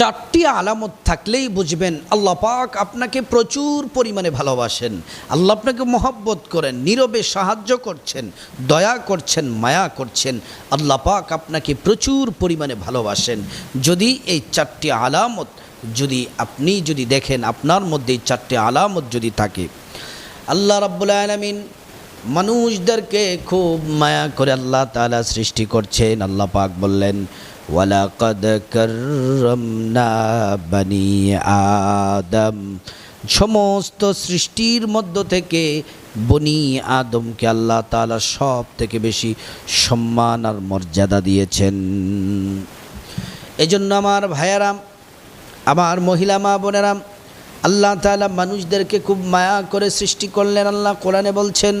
চারটি আলামত থাকলেই বুঝবেন আল্লাহ পাক আপনাকে প্রচুর পরিমাণে ভালোবাসেন। আল্লাহ আপনাকে মহব্বত করেন, নীরবে সাহায্য করছেন, দয়া করছেন, মায়া করছেন। আল্লাহ পাক আপনাকে প্রচুর পরিমাণে ভালোবাসেন। যদি এই চারটি আলামত যদি আপনি যদি দেখেন, আপনার মধ্যে এই চারটি আলামত যদি থাকে, আল্লাহ রাব্বুল আলামিন মানুষদেরকে খুব মায়া করে আল্লাহ তাআলা সৃষ্টি করছেন। আল্লাহ পাক বললেন, ওয়ালাকাদ বানি আদম। সমস্ত সৃষ্টির মধ্য থেকে বনি আদমকে আল্লাহ তাআলা সব থেকে বেশি সম্মান আর মর্যাদা দিয়েছেন। এজন্য আমার ভাইয়ারাম, আমার মহিলা মা বোনেরাম আল্লাহ তাআলা মানুষদেরকে খুব মায়া করে সৃষ্টি করলেন। আল্লাহ কোরআনে বলছেন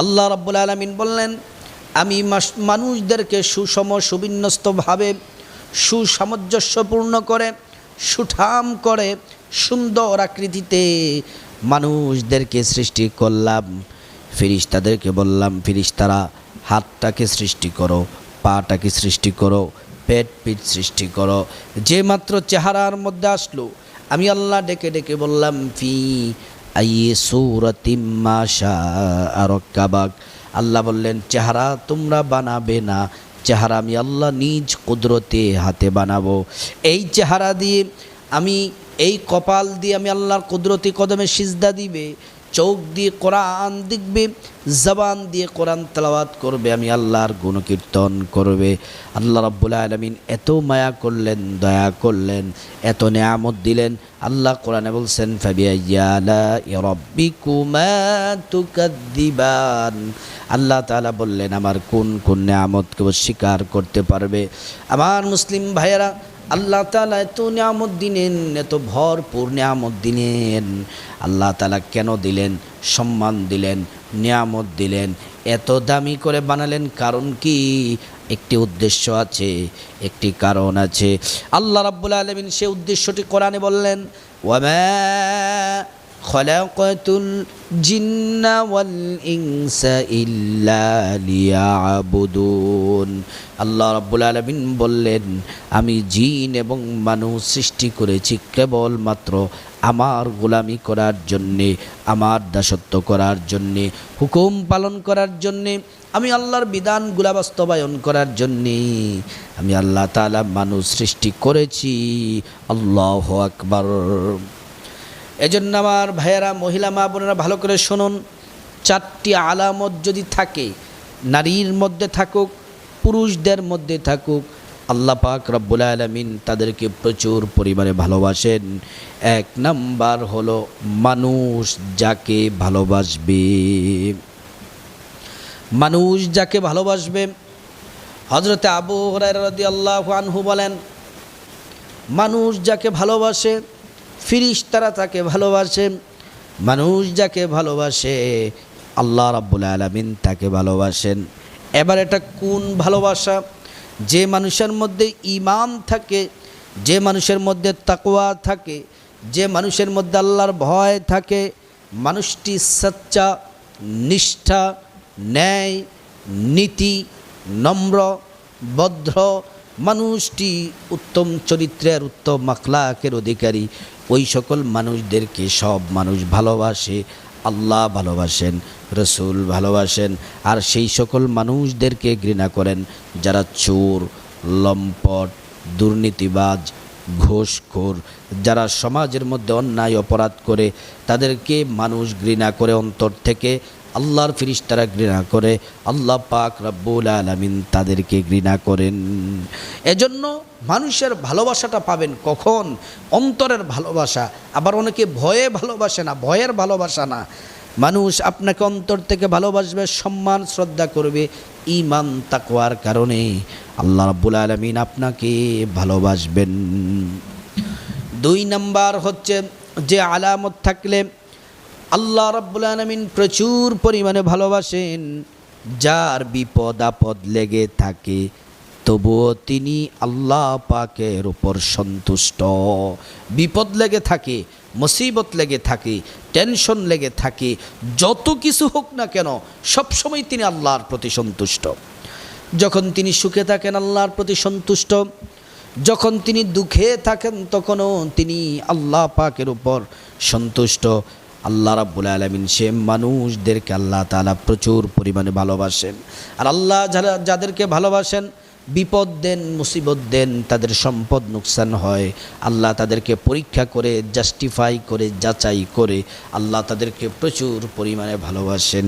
আল্লাহ রাব্বুল আলামিন বললেন, আমি মানুষদেরকে সুষম, সুবিন্যস্তভাবে সুসামঞ্জস্যপূর্ণ করে, সুঠাম করে সুন্দর আকৃতিতে মানুষদেরকে সৃষ্টি করলাম, ফিরিস্তাদেরকে বললাম, ফিরিস্তারা হাতটাকে সৃষ্টি করো, পাটাকে সৃষ্টি করো, পেট পিঠ সৃষ্টি করো। যে মাত্র চেহারার মধ্যে আসলো, আমি আল্লাহ ডেকে ডেকে বললাম, ফি আইয়ে সৌরতিম্মা আর কাবাক আল্লাহ বললেন, চেহারা তোমরা বানাবে না, চেহারা আমি আল্লাহ নিজ কুদরতে হাতে বানাবো। এই চেহারা দিয়ে আমি এই কপাল দিয়ে আমি আল্লাহর কুদরতি কদমে সিজদা দিবে, চোখ দিয়ে কোরআন দেখবে, জবান দিয়ে কোরআন তেলাওয়াত করবে, আমি আল্লাহর গুণকীর্তন করবে। আল্লাহ রাব্বুল আলমিন এত মায়া করলেন, দয়া করলেন, এত নেয়ামত দিলেন। আল্লাহ কোরআনে বলছেন আল্লাহ তাআলা বললেন, আমার কোন কোন নেয়ামতকে স্বীকার করতে পারবে? আমার মুসলিম ভাইয়েরা আল্লাহ তালা এত নিয়ামত দিনেন এত ভরপুর নিয়ামত দিনেন আল্লাহ তালা কেন দিলেন? সম্মান দিলেন, নিয়ামত দিলেন। এত দামি করে বানালেন কারণ কি? একটি উদ্দেশ্য আছে, একটি কারণ আছে। আল্লাহ রাব্বুল আলমিন সে উদ্দেশ্যটি কোরআনে বললেন ওয়ামা خلقت الجن والإنس إلا ليعبدون আল্লাহ রাব্বুল আলামিন বললেন আমি জিন এবং মানুষ সৃষ্টি করেছি কেবলমাত্র আমার গোলামি করার জন্যে আমার দাসত্ব করার জন্যে হুকুম পালন করার জন্যে আমি আল্লাহর বিধানগুলা বাস্তবায়ন করার জন্যে আমি আল্লাহ তাআলা মানুষ সৃষ্টি করেছি আল্লাহ আকবার এজন্য আমার ভাইয়েরা, মহিলা মা বোনেরা ভালো করে শুনুন। চারটি আলামত যদি থাকে, নারীর মধ্যে থাকুক, পুরুষদের মধ্যে থাকুক, আল্লাহ পাক রব্বুল আলমিন তাদেরকে প্রচুর পরিমাণে ভালোবাসেন। এক নাম্বার হলো মানুষ যাকে ভালোবাসবে। মানুষ যাকে ভালোবাসবে হজরতে আবু হরাই আল্লাহ আনহু বলেন, মানুষ যাকে ভালোবাসে ফিরিস্তারা তাকে ভালোবাসে, মানুষ যাকে ভালোবাসে, আল্লাহ রাব্বুল আলমিন তাকে ভালোবাসেন। এবার এটা কোন ভালোবাসা? যে মানুষের মধ্যে ইমান থাকে, যে মানুষের মধ্যে তাকওয়া থাকে, যে মানুষের মধ্যে আল্লাহর ভয় থাকে, মানুষটি সচ্চা, নিষ্ঠা, ন্যায়, নীতি, নম্র, ভদ্র মানুষটি উত্তম চরিত্রের, উত্তম মাখলাকের অধিকারী। ওই সকল মানুষদেরকে সব মানুষ ভালোবাসে, আল্লাহ ভালোবাসেন, রসুল ভালোবাসেন, আর সেই সকল মানুষদেরকে ঘৃণা করেন। যারা চোর, লম্পট, দুর্নীতিবাজ, ঘোষখোর, যারা সমাজের মধ্যে অন্যায়, অপরাধ করে, তাদেরকে মানুষ ঘৃণা করে অন্তর থেকে আল্লাহর ফিরিস্তারা ঘৃণা করে, আল্লাহ পাক রব্বুল আলমিন তাদেরকে ঘৃণা করেন। এজন্য মানুষের ভালোবাসাটা পাবেন কখন? অন্তরের ভালোবাসা। আবার অনেকে ভয়ে ভালোবাসে না, ভয়ের ভালোবাসা না। মানুষ আপনাকে অন্তর থেকে ভালোবাসবে, সম্মান, শ্রদ্ধা করবে ইমান তাকওয়ার কারণে। আল্লাহ রাব্বুল আলমিন আপনাকে ভালোবাসবেন। দুই নাম্বার হচ্ছে যে আলামত থাকলে আল্লাহ রাব্বুল আলমিন প্রচুর পরিমাণে ভালোবাসেন। যার বিপদ আপদ লেগে থাকে, তবুও তিনি আল্লাহ পাকের উপর সন্তুষ্ট। বিপদ লেগে থাকে, মুসিবত লেগে থাকে, টেনশন লেগে থাকে, যত কিছু হোক না কেন, সবসময় তিনি আল্লাহর প্রতি সন্তুষ্ট। যখন তিনি সুখে থাকেন, আল্লাহর প্রতি সন্তুষ্ট। যখন তিনি দুঃখে থাকেন, তখনও তিনি আল্লাহ পাকের উপর সন্তুষ্ট। আল্লাহ রাব্বুল আলমিন সে মানুষদেরকে আল্লাহ তাআলা প্রচুর পরিমাণে ভালোবাসেন আর আল্লাহ যারা যাদেরকে ভালোবাসেন বিপদ দেন মুসিবত দেন তাদের সম্পদ নুকসান হয় আল্লাহ তাদেরকে পরীক্ষা করে জাস্টিফাই করে যাচাই করে আল্লাহ তাদেরকে প্রচুর পরিমাণে ভালোবাসেন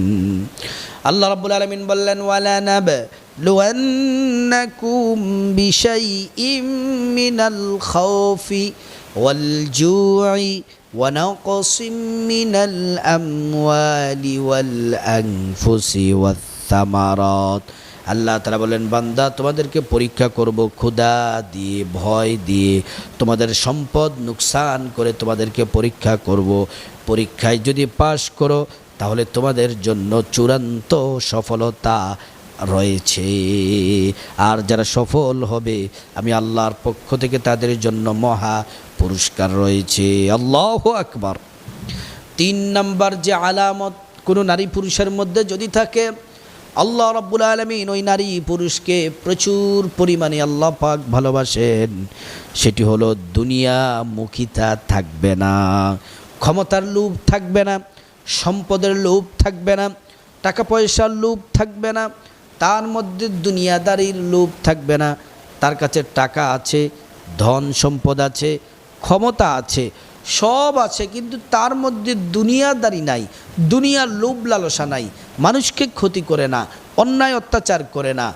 আল্লাহ রাব্বুল আলমিন বললেন ওয়ালা নাব لونكم بشيء من الخوف والجوع ونقص من الأموال والأنفس والثمرات আল্লাহ তারা বলেন বান্দা তোমাদেরকে পরীক্ষা করব ক্ষুধা দিয়ে ভয় দিয়ে তোমাদের সম্পদ নুকসান করে তোমাদেরকে পরীক্ষা করব পরীক্ষায় যদি পাশ করো তাহলে তোমাদের জন্য চূড়ান্ত সফলতা রয়েছে আর যারা সফল হবে আমি আল্লাহর পক্ষ থেকে তাদের জন্য মহা পুরস্কার রয়েছে। আল্লাহ আকবার। তিন নাম্বার যে আলামত, কোনো নারী পুরুষের মধ্যে যদি থাকে, আল্লাহ রব্বুল আলমিন ওই নারী পুরুষকে প্রচুর পরিমাণে আল্লাহ পাক ভালোবাসেন। সেটি হলো দুনিয়া মুখিতা থাকবে না, ক্ষমতার লোভ থাকবে না, সম্পদের লোভ থাকবে না, টাকা পয়সার লোভ থাকবে না, তার মধ্যে দুনিয়াদারির লোভ থাকবে না, তার কাছে টাকা আছে, ধন সম্পদ আছে ক্ষমতা আছে, সব আছে, কিন্তু তার মধ্যে দুনিয়াদারি নাই, দুনিয়ার লোভ লালসা নাই, মানুষকে ক্ষতি করে না, অন্যায় অত্যাচার করে না,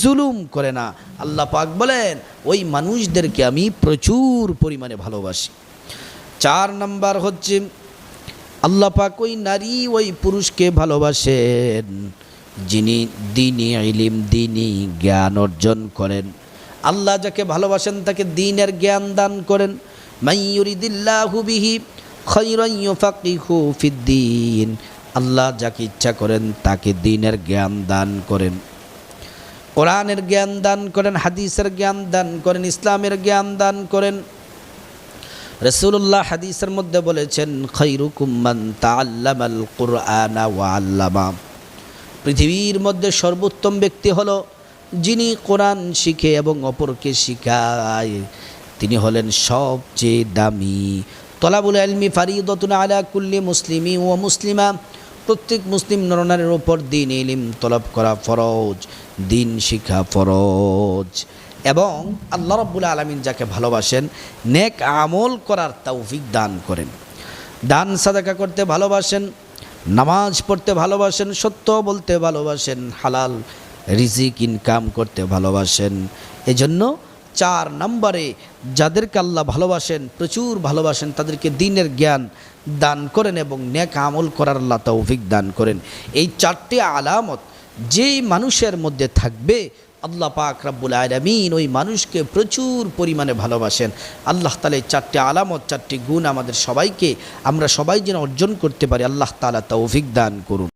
জুলুম করে না। আল্লাহ পাক বলেন, ওই মানুষদেরকে আমি প্রচুর পরিমাণে ভালোবাসি। চার নাম্বার হচ্ছে, আল্লাহ পাক ওই নারী, ওই পুরুষকে ভালোবাসেন, যিনি দিনই ইলিম দিনই জ্ঞান অর্জন করেন। আল্লাহ যাকে ভালোবাসেন, তাকে দিনের জ্ঞান দান করেন। মাইয়ুরিদিল্লাহু বিহি খৈরান ইউফাকিহু ফিদ্দিন। আল্লাহ যাকে ইচ্ছা করেন, তাকে দিনের জ্ঞান দান করেন। কোরআনের জ্ঞান দান করেন, হাদিসের জ্ঞান দান করেন, ইসলামের জ্ঞান দান করেন। রসুল্লাহ হাদিসের মধ্যে বলেছেন খৈরুকুম্মান তাল্লামাল কুরআনা ওয়া আল্লামা। পৃথিবীর মধ্যে সর্বোত্তম ব্যক্তি হলো যিনি কোরআন শিখে এবং অপরকে শিখায়। তিনি হলেন সবচেয়ে দামি। তলাবুল আলমি ফারিদতুন আলা কুল্লি মুসলিমি ও মুসলিমা। প্রত্যেক মুসলিম নরনারের ওপর দিন ইলিম তলব করা ফরজ, দিন শিখা ফরজ। এবং আল্লাহ রব্বুল আলমিন যাকে ভালোবাসেন, নেক আমল করার তৌফিক দান করেন। দান সাদাকা করতে ভালোবাসেন, নামাজ পড়তে ভালোবাসেন, সত্য বলতে ভালোবাসেন, হালাল রিজিক ইনকাম করতে ভালোবাসেন। এজন্য চার নম্বরে যাদেরকে আল্লাহ ভালোবাসেন, প্রচুর ভালোবাসেন, তাদেরকে দিনের জ্ঞান দান করেন এবং নেক আমল করার আল্লাহ তৌফিক দান করেন। এই চারটি আলামত যেই মানুষের মধ্যে থাকবে, আল্লাহ পাক রাব্বুল আলমিন ওই মানুষকে প্রচুর পরিমাণে ভালোবাসেন। আল্লাহ তালা চারটি আলামত, চারটি গুণ আমাদের সবাইকে, আমরা সবাই যেন অর্জন করতে পারি, আল্লাহ তালা তৌফিক দান করুন।